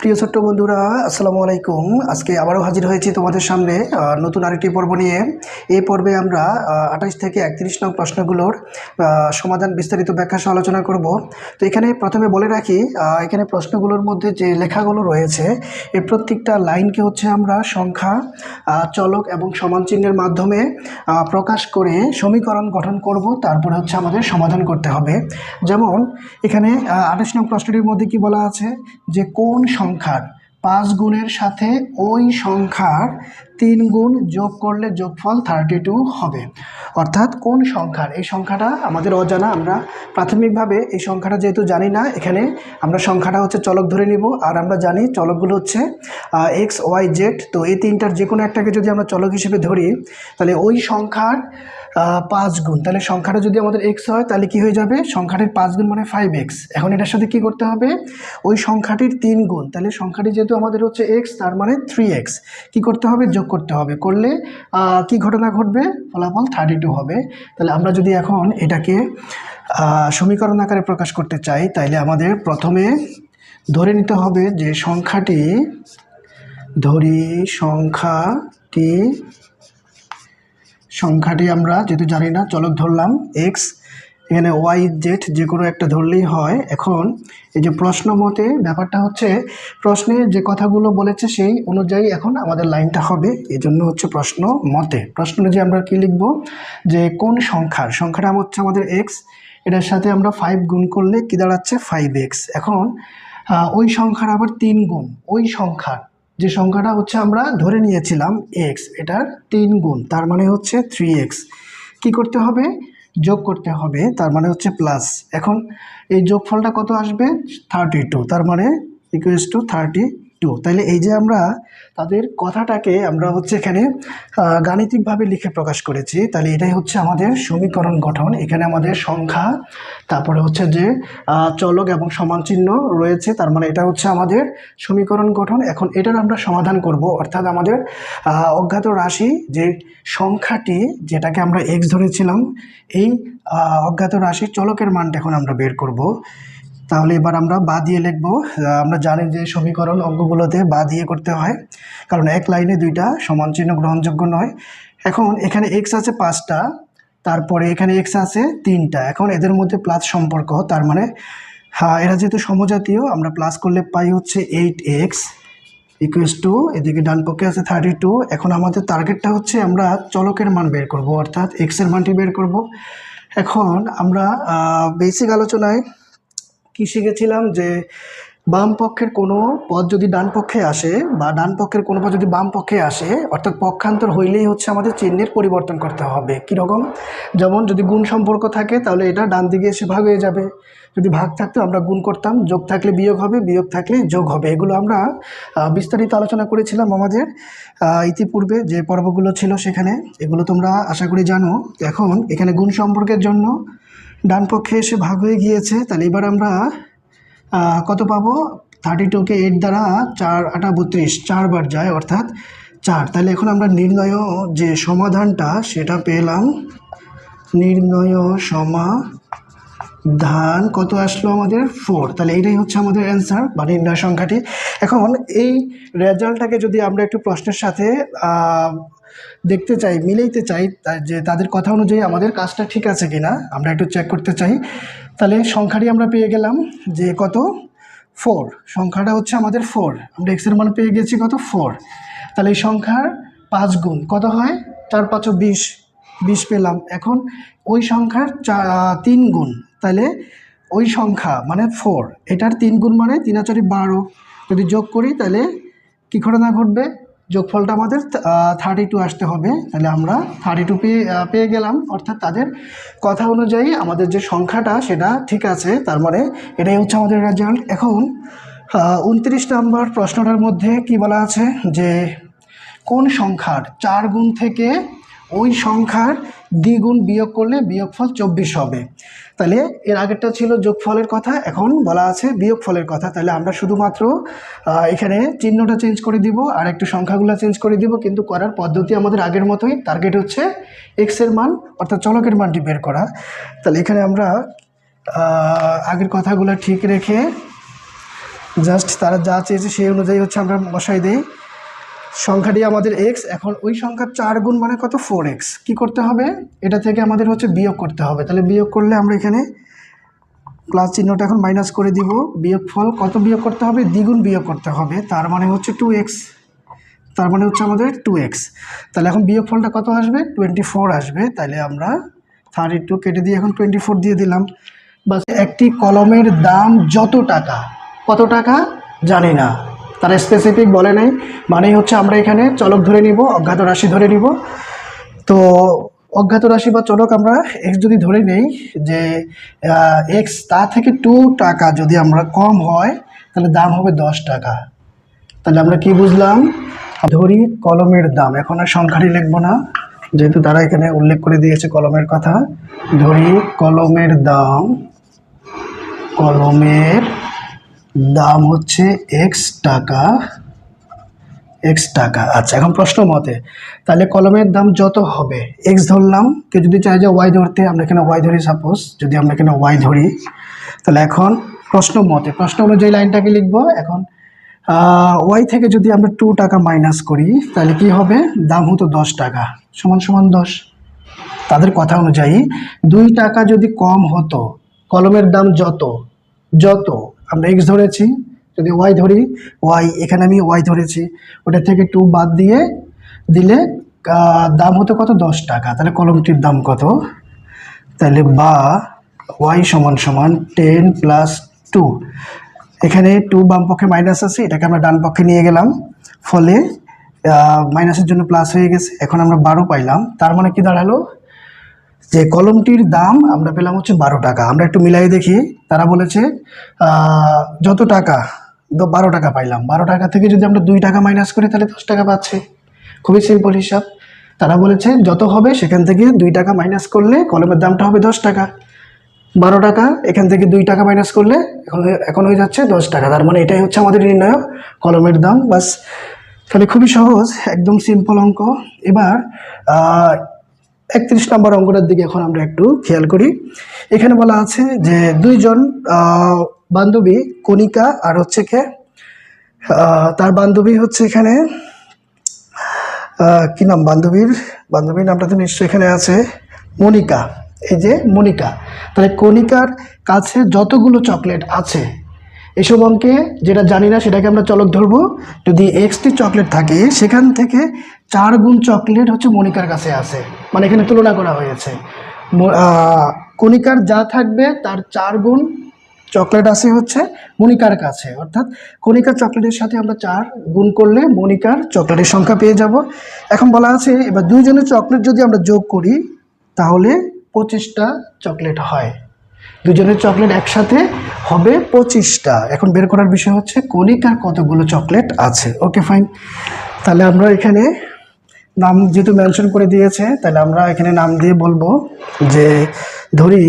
প্রিয় ছোট্ট বন্ধুরা, আসসালামু আলাইকুম। আজকে আবারও হাজির হয়েছি তোমাদের সামনে নতুন আরেকটি পর্ব নিয়ে। এই পর্বে আমরা আঠাশ থেকে একত্রিশ নং প্রশ্নগুলোর সমাধান বিস্তারিত ব্যাখ্যা সহ আলোচনা করব। তো এখানে প্রথমে বলে রাখি এখানে প্রশ্নগুলোর মধ্যে যে লেখাগুলো রয়েছে, এর প্রত্যেকটা লাইনকে হচ্ছে আমরা সংখ্যা চলক এবং সমান চিহ্নের মাধ্যমে প্রকাশ করে সমীকরণ গঠন করব। তারপরে হচ্ছে আমাদের সমাধান করতে হবে। যেমন, এখানে আঠাশ নং প্রশ্নটির মধ্যে কি বলা আছে? যে কোন সংখ্যার? পাঁচ গুণের সাথে ওই সংখ্যার তিন গুণ যোগ করলে যোগফল থার্টি টু হবে। অর্থাৎ কোন সংখ্যার? এই সংখ্যাটা আমাদের অজানা, আমরা প্রাথমিকভাবে এই সংখ্যাটা যেহেতু জানি না, এখানে আমরা সংখ্যাটা হচ্ছে চলক ধরে নিব, আর আমরা জানি চলকগুলো হচ্ছে এক্স ওয়াই জেড তো এই তিনটার যে কোনো একটাকে যদি আমরা চলক হিসেবে ধরি, তাহলে ওই সংখ্যার পাঁচ গুণ। তাহলে সংখ্যাটা যদি আমাদের এক্স হয়, তাহলে কি হয়ে যাবে? সংখ্যাটির পাঁচ গুণ মানে ফাইভ এক্স এখন এটার সাথে কি করতে হবে? ওই সংখ্যাটির তিন গুণ। তাহলে সংখ্যাটি যেহেতু আমাদের হচ্ছে এক্স তার মানে থ্রি এক্স কী করতে হবে? যোগ করতে হবে। করলে কি ঘটনা ঘটবে? ফলাফল থার্টি টু হবে। তাহলে আমরা যদি এখন এটাকে সমীকরণ আকারে প্রকাশ করতে চাই, তাইলে আমাদের প্রথমে ধরে নিতে হবে যে সংখ্যাটি, ধরি সংখ্যাটি সংখ্যাটি আমরা যেহেতু জানি না, চলক ধরলাম এক্স এখানে ওয়াই জেড যে কোনো একটা ধরলেই হয়। এখন এই যে প্রশ্ন মতে ব্যাপারটা হচ্ছে, প্রশ্নে যে কথাগুলো বলেছে সেই অনুযায়ী এখন আমাদের লাইনটা হবে। এই জন্য হচ্ছে প্রশ্ন মতে। প্রশ্ন অনুযায়ী আমরা কী লিখব? যে কোন সংখ্যার সংখ্যাটা হচ্ছে আমাদের এক্স এটার সাথে আমরা ফাইভ গুণ করলে কী দাঁড়াচ্ছে? ফাইভ এক্স এখন ওই সংখ্যার আবার তিন গুণ। ওই সংখ্যার যে সংখ্যাটা হচ্ছে আমরা ধরে নিয়েছিলাম এক্স এটার তিন গুণ, তার মানে হচ্ছে থ্রি এক্স কী করতে হবে? যোগ করতে হবে, তার মানে হচ্ছে প্লাস এখন এই যোগফলটা কত আসবে? থার্টি টু তার মানে ইকুয়েস টু থার্টি টু তাহলে এই যে আমরা তাদের কথাটাকে আমরা হচ্ছে এখানে গাণিতিকভাবে লিখে প্রকাশ করেছি। তাহলে এটাই হচ্ছে আমাদের সমীকরণ গঠন। এখানে আমাদের সংখ্যা, তারপরে হচ্ছে যে চলক এবং সমান চিহ্ন রয়েছে। তার মানে এটা হচ্ছে আমাদের সমীকরণ গঠন। এখন এটার আমরা সমাধান করব। অর্থাৎ আমাদের অজ্ঞাত রাশি যে সংখ্যাটি যেটাকে আমরা এক্স ধরেছিলাম, এই অজ্ঞাত রাশির চলকের মানটা এখন আমরা বের করব। তাহলে এবার আমরা বা দিয়ে লিখব। আমরা জানি যে সমীকরণ অঙ্কগুলোতে বা দিয়ে করতে হয়, কারণ এক লাইনে দুইটা সমান চিহ্ন গ্রহণযোগ্য নয়। এখন এখানে এক্স আছে পাঁচটা, তারপরে এখানে এক্স আছে তিনটা। এখন এদের মধ্যে প্লাস সম্পর্ক, তার মানে হ্যাঁ এরা যেহেতু সমজাতীয়, আমরা প্লাস করলে পাই হচ্ছে এইট এক্স ইকুয়াস টু এদিকে ডান পক্ষে আছে থার্টি টু এখন আমাদের টার্গেটটা হচ্ছে আমরা চলকের মান বের করব, অর্থাৎ এক্সের মানটি বের করব। এখন আমরা বেসিক আলোচনায় কি শিখেছিলাম যে বাম পক্ষের কোনো পদ যদি ডান পক্ষে আসে বা ডান পক্ষের কোনো পদ যদি বাম পক্ষে আসে, অর্থাৎ পক্ষান্তর হইলেই হচ্ছে আমাদের চিহ্নের পরিবর্তন করতে হবে। কীরকম যেমন যদি গুণ সম্পর্ক থাকে, তাহলে এটা ডান দিকে এসে ভাগ হয়ে যাবে। যদি ভাগ থাকতো, আমরা গুণ করতাম। যোগ থাকলে বিয়োগ হবে, বিয়োগ থাকলে যোগ হবে। এগুলো আমরা বিস্তারিত আলোচনা করেছিলাম আমাদের ইতিপূর্বে যে পর্বগুলো ছিল সেখানে। এগুলো তোমরা আশা করি জানো। এখন এখানে গুণ সম্পর্কের জন্য ডান পক্ষে এসে ভাগ হয়ে গিয়েছে। তাহলে এবার আমরা কত পাবো? থার্টি টুকে এইট দ্বারা চার, আটা বত্রিশ চারবার যায়, অর্থাৎ চার। তাহলে এখন আমরা নির্ণয় যে সমাধানটা, সেটা পেলাম। নির্ণয় সমাধান কত আসলো আমাদের? ফোর তাহলে এইটাই হচ্ছে আমাদের অ্যান্সার বা নির্ণয় সংখ্যাটি। এখন এই রেজাল্টটাকে যদি আমরা একটু প্রশ্নের সাথে দেখতে চাই, মিলাইতে চাই যে তাদের কথা অনুযায়ী আমাদের কাজটা ঠিক আছে কিনা, আমরা একটু চেক করতে চাই। তাহলে সংখ্যাটি আমরা পেয়ে গেলাম যে কত? ফোর সংখ্যাটা হচ্ছে আমাদের ফোর আমরা এক্সের মান পেয়ে গেছি কত? ফোর তাহলে এই সংখ্যার পাঁচ গুণ কত হয়? চার পাঁচও বিশ। বিশ পেলাম। এখন ওই সংখ্যার তিন গুণ। তাহলে ওই সংখ্যা মানে ফোর এটার তিন গুণ মানে তিন আচারি বারো। যদি যোগ করি তাহলে কী ঘটনা ঘটবে? যোগফলটা আমাদের থার্টি টু আসতে হবে। তাহলে আমরা থার্টি টু পেয়ে পেয়ে গেলাম। অর্থাৎ তাদের কথা অনুযায়ী আমাদের যে সংখ্যাটা, সেটা ঠিক আছে। তার মানে এটাই হচ্ছে আমাদের রেজাল্ট এখন উনত্রিশ নম্বর প্রশ্নটার মধ্যে কি বলা আছে? যে কোন সংখ্যার চার গুণ থেকে ওই সংখ্যার দ্বিগুণ বিয়োগ করলে বিয়োগফল চব্বিশ হবে। তাহলে এর আগেরটা ছিল যোগফলের কথা, এখন বলা আছে বিয়োগফলের কথা। তাহলে আমরা শুধুমাত্র এখানে চিহ্নটা চেঞ্জ করে দিব, আর একটু সংখ্যাগুলো চেঞ্জ করে দিব, কিন্তু করার পদ্ধতি আমাদের আগের মতোই। টার্গেট হচ্ছে এক্সের মান, অর্থাৎ চলকের মানটি বের করা। তাহলে এখানে আমরা আগের কথাগুলো ঠিক রেখে জাস্ট তারা যা চেয়েছে সেই অনুযায়ী হচ্ছে আমরা বসাই দিই। সংখ্যাটি আমাদের এক্স এখন ওই সংখ্যা চার গুণ মানে কত? ফোর এক্স কী করতে হবে? এটা থেকে আমাদের হচ্ছে বিয়োগ করতে হবে। তাহলে বিয়োগ করলে আমরা এখানে প্লাস চিহ্নটা এখন মাইনাস করে দিব। বিয়োগ ফল কত বিয়োগ করতে হবে? দ্বিগুণ বিয়োগ করতে হবে। তার মানে হচ্ছে টু এক্স তার মানে হচ্ছে আমাদের টু এক্স তাহলে এখন বিয়োগ ফলটা কত আসবে? টোয়েন্টি ফোর আসবে। তাহলে আমরা থার্টি টু কেটে দিয়ে এখন টোয়েন্টি ফোর দিয়ে দিলাম। বাস, একটি কলমের দাম যত টাকা? কত টাকা? জানি না। তারা স্পেসিফিক বলে নাই। মানেই হচ্ছে আমরা এখানে চলক ধরে নিব, অজ্ঞাত রাশি ধরে নিব। তো অজ্ঞাত রাশি বা চলক আমরা এক্স যদি ধরে নেই, যে এক্স তা থেকে টু টাকা যদি আমরা কম হয়, তাহলে দাম হবে দশ টাকা। তাহলে আমরা কি বুঝলাম? ধরি কলমের দাম। এখন আর সংখ্যাটি লিখব না, যেহেতু তারা এখানে উল্লেখ করে দিয়েছে কলমের কথা। ধরি কলমের দাম, কলমের দাম হচ্ছে এক্স টাকা এক্স টাকা। আচ্ছা এখন প্রশ্ন মতে, তাহলে কলমের দাম যত হবে? এক্স ধরলাম, কেউ যদি চায় যে ওয়াই ধরতে, আমরা এখানে ওয়াই ধরি সাপোজ যদি আমরা এখানে ওয়াই ধরি, তাহলে এখন প্রশ্ন মতে, প্রশ্ন অনুযায়ী লাইনটাকে লিখব। এখন ওয়াই থেকে যদি আমরা টু টাকা মাইনাস করি, তাহলে কি হবে? দাম হতো দশ টাকা, সমান সমান দশ। তাদের কথা অনুযায়ী, দুই টাকা যদি কম হতো, কলমের দাম যত যত আমরা এক্স ধরেছি, যদি ওয়াই ধরি ওয়াই এখানে আমি ওয়াই ধরেছি। ওটা থেকে টু বাদ দিয়ে দিলে দাম হতো কত? দশ টাকা। তাহলে কলমটির দাম কত? তাহলে বা ওয়াই সমান সমান টেন প্লাস টু এখানে টু বাম পক্ষে মাইনাস আছে, এটাকে আমরা ডান পক্ষে নিয়ে গেলাম। ফলে মাইনাসের জন্য প্লাস হয়ে গেছে। এখন আমরা বারো পাইলাম। তার মানে কি দাঁড়াল? যে কলমটির দাম আমরা পেলাম হচ্ছে বারো টাকা। আমরা একটু মিলাই দেখি। তারা বলেছে যত টাকা বারো টাকা পাইলাম। বারো টাকা থেকে যদি আমরা দুই টাকা মাইনাস করি, তাহলে দশ টাকা পাচ্ছি। খুবই সিম্পল হিসাব। তারা বলেছে, যত হবে সেখান থেকে দুই টাকা মাইনাস করলে কলমের দামটা হবে দশ টাকা। বারো টাকা, এখান থেকে দুই টাকা মাইনাস করলে এখন এখন হয়ে যাচ্ছে দশ টাকা। তার মানে এটাই হচ্ছে আমাদের নির্ণয় কলমের দাম। বাস, তাহলে খুবই সহজ, একদম সিম্পল অঙ্ক। এবার একত্রিশ নম্বর অঙ্কটার দিকে এখন আমরা একটু খেয়াল করি। এখানে বলা আছে যে দুইজন বান্ধবী কণিকা আর হচ্ছে কে তার বান্ধবী হচ্ছে এখানে কি নাম বান্ধবীর? বান্ধবীর নামটা তো নিশ্চয়ই এখানে আছে, মনিকা। এই যে মনিকা। তাহলে কণিকার কাছে যতগুলো চকলেট আছে এসব অঙ্কে যেটা জানি না, সেটাকে আমরা চলক ধরবো। যদি এক্সটি চকলেট থাকে, সেখান থেকে চার গুণ চকলেট হচ্ছে মনিকার কাছে আছে মানে এখানে তুলনা করা হয়েছে। কণিকার যা থাকবে, তার চার গুণ চকলেট আছে হচ্ছে মনিকার কাছে। অর্থাৎ কণিকার চকলেটের সাথে আমরা চার গুণ করলে মনিকার চকলেটের সংখ্যা পেয়ে যাব। এখন বলা আছে, এবার দুইজনের চকলেট যদি আমরা যোগ করি, তাহলে পঁচিশটা চকলেট হয়। দুজনের চকলেট একসাথে হবে পঁচিশটা। এখন বের করার বিষয় হচ্ছে কণিকার কতগুলো চকলেট আছে। Okay, fine. তাহলে আমরা এখানে নাম যেহেতু মেনশন করে দিয়েছে, তাহলে আমরা এখানে নাম দিয়ে বলব যে ধরি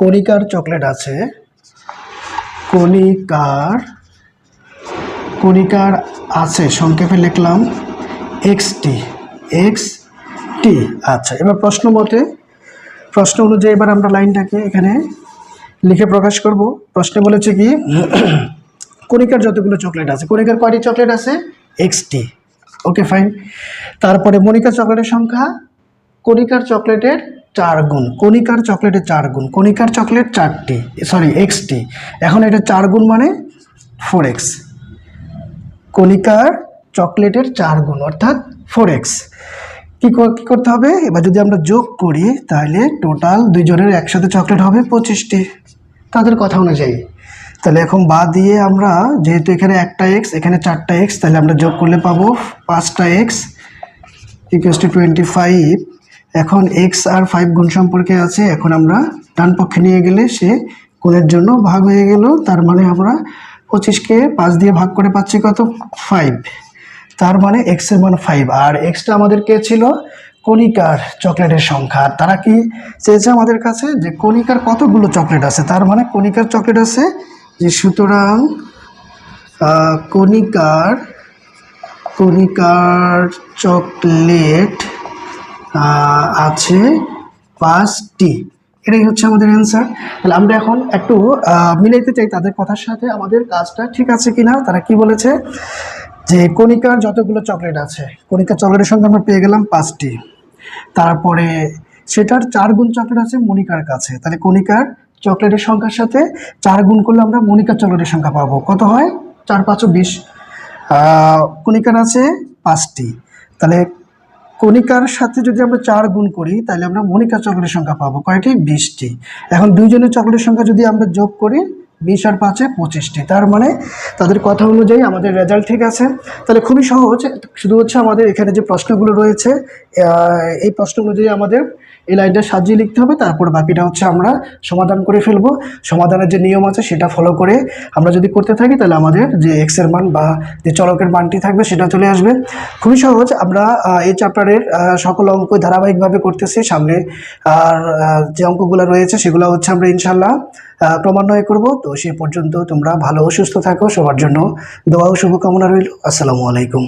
কণিকার চকলেট আছে। কণিকার কণিকার আছে, সংক্ষেপে লিখলাম, এক্স টি এক্স টি। আচ্ছা এবার প্রশ্ন মতে প্রশ্ন অনুযায়ী এবার আমরা লাইনটাকে এখানে লিখে প্রকাশ করব। প্রশ্নে বলেছে কি, কণিকার যতগুলো চকলেট আছে, কণিকার কয়টি চকলেট আছে? এক্স টি ওকে, ফাইন। তারপরে মনিকা চকলেটের সংখ্যা, কণিকার চকলেটের চার গুণ, কণিকার চকলেটের চার গুণ, কণিকার চকলেট চারটি সরি এক্সটি। এখন এটা চার গুণ মানে ফোর এক্স কণিকার চকলেটের চার গুণ, অর্থাৎ ফোর এক্স কী কী করতে হবে? এবার যদি আমরা যোগ করি, তাহলে টোটাল দুইজনের একসাথে চকলেট হবে পঁচিশটি। তাদের কথা অনুযায়ী। তাহলে এখন বা দিয়ে আমরা, যেহেতু এখানে একটা এক্স এখানে চারটা এক্স তাহলে আমরা যোগ করলে পাবো পাঁচটা X equals to twenty five এখন এক্স আর ফাইভ গুণ সম্পর্কে আছে, এখন আমরা ডান পক্ষে নিয়ে গেলে সে গুণের জন্য ভাগ হয়ে গেল, তার মানে আমরা পঁচিশকে পাঁচ দিয়ে ভাগ করে পাচ্ছি কত? ফাইভ তার মানে এক্সের মান ফাইভ আর এক্সটা আমাদের কে ছিল? কণিকার চকলেটের সংখ্যা। তারা কি চেয়েছে আমাদের কাছে? যে কণিকার কতগুলো চকলেট আছে? তার মানে কণিকার চকলেট আছে যে সুতরাং কণিকার কণিকার চকলেট আছে পাঁচটি। এটাই হচ্ছে আমাদের অ্যান্সার তাহলে আমরা এখন একটু মিলাইতে চাই তাদের কথার সাথে। আমাদের কাজটা ঠিক আছে কিনা? তারা কি বলেছে? যে কণিকার যতগুলো চকলেট আছে কণিকার চকলেটের সংখ্যা আমরা পেয়ে গেলাম পাঁচটি। তারপরে সেটার চার গুণ চকলেট আছে মনিকার কাছে। তাহলে কণিকার চকলেটের সংখ্যার সাথে চার গুণ করলে আমরা মনিকার চকলেটের সংখ্যা পাবো। কত হয়? চার পাঁচও বিশ। কণিকার আছে পাঁচটি। তাহলে কণিকার সাথে যদি আমরা চার গুণ করি, তাহলে আমরা মনিকা চকলেটের সংখ্যা পাবো। কয়টি? বিশটি। এখন দুইজনের চকলেটের সংখ্যা যদি আমরা যোগ করি বিশ আর পাঁচে পঁচিশটি। তার মানে তাদের কথা অনুযায়ী আমাদের রেজাল্ট ঠিক আছে। তাহলে খুবই সহজ। শুধু হচ্ছে আমাদের এখানে যে প্রশ্নগুলো রয়েছে এই প্রশ্ন অনুযায়ী আমাদের এই লাইনটা সাজিয়ে লিখতে হবে, তারপর বাকিটা হচ্ছে আমরা সমাধান করে ফেলব। সমাধানের যে নিয়ম আছে সেটা ফলো করে আমরা যদি করতে থাকি, তাহলে আমাদের যে এক্সের মান বা যে চলকের মানটি থাকবে সেটা চলে আসবে। খুবই সহজ, আমরা এই চ্যাপ্টারের সকল অঙ্ক ধারাবাহিকভাবে করতেছি। সামনে, আর যে অঙ্কগুলো রয়েছে সেগুলো হচ্ছে আমরা ইনশাল্লাহ ক্রমান্বয়ে করব। তো সে পর্যন্ত তোমরা ভালো সুস্থ থাকো। সবার জন্য দোয়া ও শুভকামনা রইল। আসসালামু আলাইকুম।